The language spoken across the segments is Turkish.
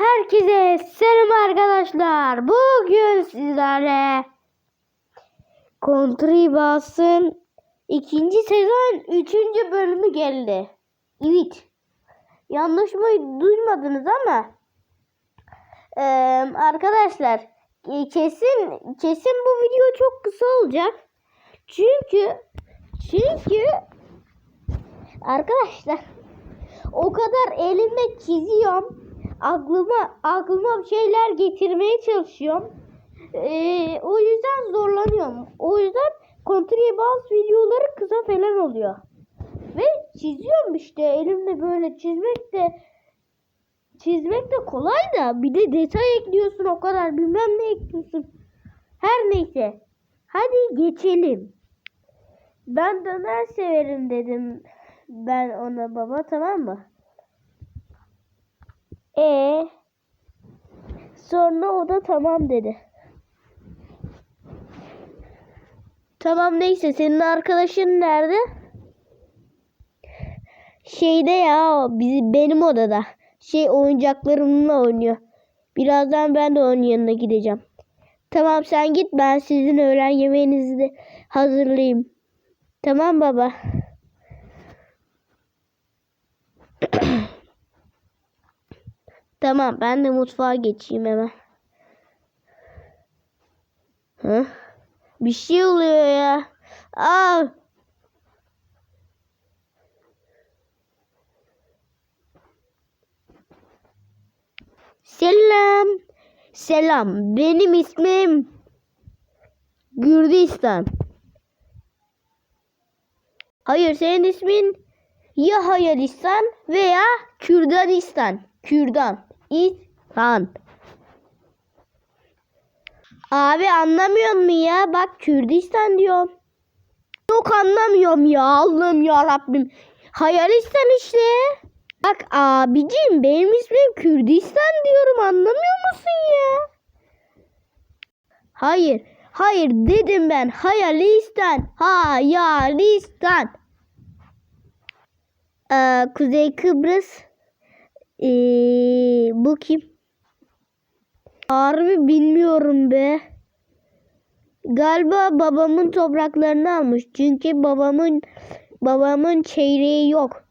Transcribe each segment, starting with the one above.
Herkese selam arkadaşlar. Bugün sizlere Contribas'ın ikinci sezon üçüncü bölümü geldi. Evet. Yanlış mı duymadınız ama eee, arkadaşlar kesin kesin bu video çok kısa olacak. Çünkü çünkü arkadaşlar o kadar elimle çiziyorum. Aklıma aklıma bir şeyler getirmeye çalışıyorum. Ee, o yüzden zorlanıyorum. O yüzden kontraya bazı videoları kısa falan oluyor. Ve çiziyorum işte elimle böyle çizmek de çizmek de kolay da bir de detay ekliyorsun o kadar bilmem ne ekliyorsun. Her neyse. Hadi geçelim. Ben döner severim dedim ben ona baba tamam mı? E sonra o da tamam dedi. Tamam neyse senin arkadaşın nerede? Şeyde ya bizi benim odada. Şey oyuncaklarımla oynuyor. Birazdan ben de onun yanına gideceğim. Tamam sen git ben sizin öğlen yemeğinizi de hazırlayayım. Tamam baba. Tamam ben de mutfağa geçeyim hemen. Hı? Bir şey oluyor ya. Aa! Selam. Selam. Benim ismim Gürdistan. Hayır senin ismin ya Hayalistan veya Kürdanistan. Kürdan. İstan. Abi anlamıyor musun ya? Bak Kürdistan diyorum. Yok anlamıyorum ya Allah'ım ya Rabbim. Hayalistan işte. Bak abicim benim ismim Kürdistan diyorum anlamıyor musun ya? Hayır. Hayır dedim ben. Hayalistan. Hayalistan. Ee, Kuzey Kıbrıs. Ee, bu kim? Harbi bilmiyorum be. Galiba babamın topraklarını almış. Çünkü babamın babamın çeyreği yok.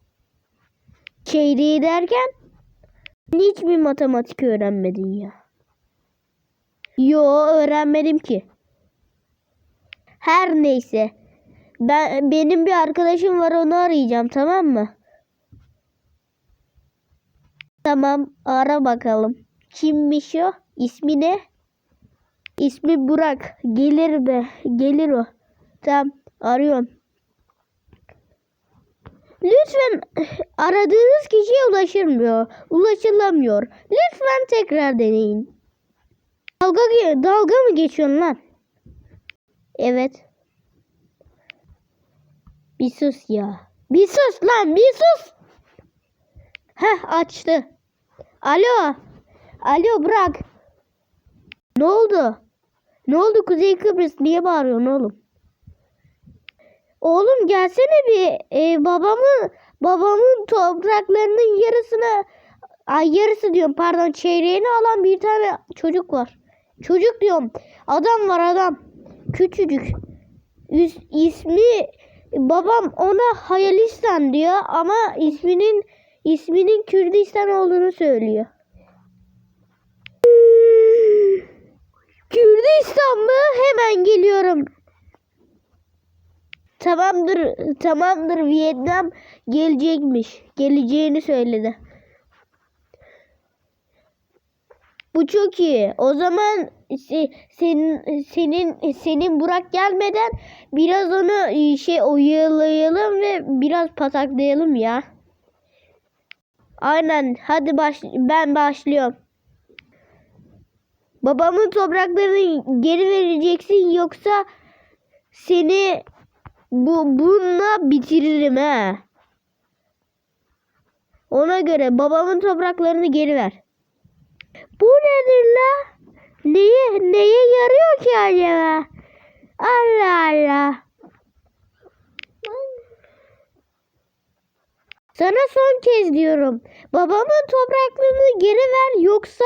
Çeyreği derken hiç mi matematik öğrenmedin ya? Yo öğrenmedim ki. Her neyse. Ben benim bir arkadaşım var onu arayacağım tamam mı? Tamam ara bakalım. Kimmiş o? İsmi ne? İsmi Burak. Gelir be. Gelir o. Tamam arıyorum. Lütfen aradığınız kişiye ulaşılmıyor. Ulaşılamıyor. Lütfen tekrar deneyin. Dalga, dalga mı geçiyorsun lan? Evet. Bir sus ya. Bir sus lan bir sus. Heh açtı. Alo. Alo bırak. Ne oldu? Ne oldu Kuzey Kıbrıs? Niye bağırıyorsun oğlum? Oğlum gelsene bir e, babamın babamın topraklarının yarısını ay yarısı diyorum pardon çeyreğini alan bir tane çocuk var. Çocuk diyorum. Adam var adam. Küçücük. Üs, ismi babam ona Hayalistan diyor ama isminin isminin Kürdistan olduğunu söylüyor. Kürdistan mı? Hemen geliyorum. Tamamdır, tamamdır. Vietnam gelecekmiş. Geleceğini söyledi. Bu çok iyi. O zaman se- senin senin senin Burak gelmeden biraz onu e, şey oyalayalım ve biraz pataklayalım ya. Aynen. Hadi baş ben başlıyorum. Babamın topraklarını geri vereceksin yoksa seni bu bununla bitiririm ha. Ona göre babamın topraklarını geri ver. Bu nedir la? Neye neye yarıyor ki acaba? Allah Allah. Sana son kez diyorum. Babamın topraklarını geri ver Yoksa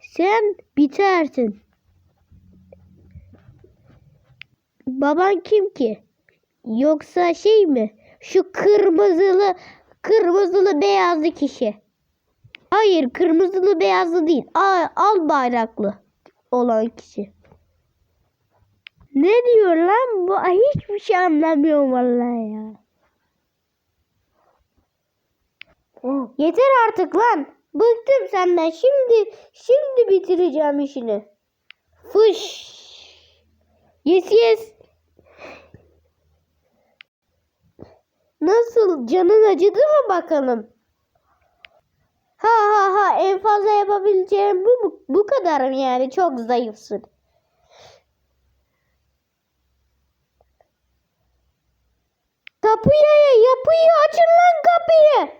sen bitersin. Baban kim ki? Yoksa şey mi? Şu kırmızılı kırmızılı beyazlı kişi. Hayır, kırmızılı beyazlı değil. Al, al bayraklı olan kişi. Ne diyor lan bu? Hiçbir şey anlamıyorum vallahi ya. Yeter artık lan. Bıktım senden. Şimdi şimdi bitireceğim işini. Fış. Yes yes. Nasıl? Canın acıdı mı bakalım? Ha ha ha en fazla yapabileceğim bu bu, bu kadar mı yani? Çok zayıfsın. Kapıyı yapıyı açın lan kapıyı.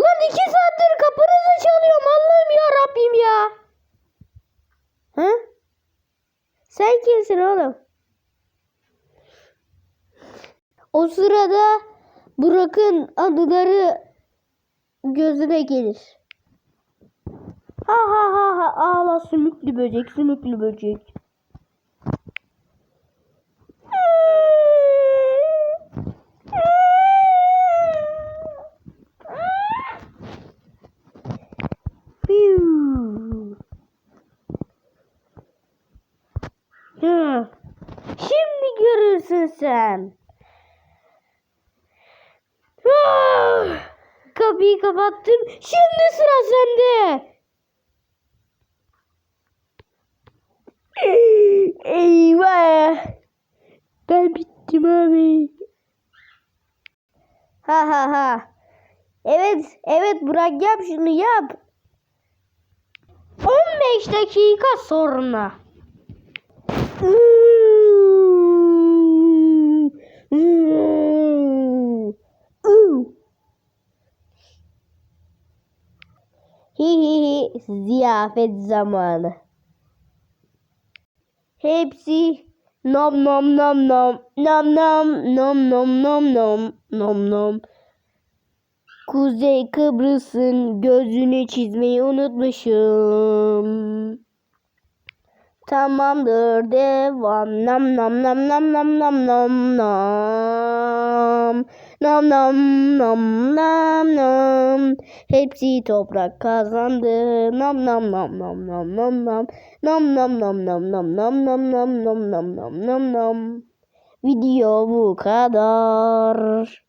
Lan iki saattir kapınızı çalıyorum Allah'ım ya Rabbim ya. Hı? Kimsin oğlum? O sırada Burak'ın anıları gözüne gelir. Ha ha ha ha ağla sümüklü böcek sümüklü böcek. Piu. Hı. Şimdi Ah! Kapıyı kapattım. Şimdi sıra sende. Eyvah. Ben bittim abi. Ha ha ha. Evet, evet Burak yap şunu yap. 15 dakika sonra. Hi hi hi ziyafet zamanı. Hepsi nom nom nom nom nom nom nom nom nom nom nom nom. Kuzey Kıbrıs'ın gözünü çizmeyi unutmuşum. Tamamdır devam. Nam nam nam nam nam nam nam nam. Nam nam nam nam nam. Hepsi toprak kazandı. Nam nam nam nam nam nam nam. Nam nam nam nam nam nam nam nam nam nam nam nam nam. Video bu kadar.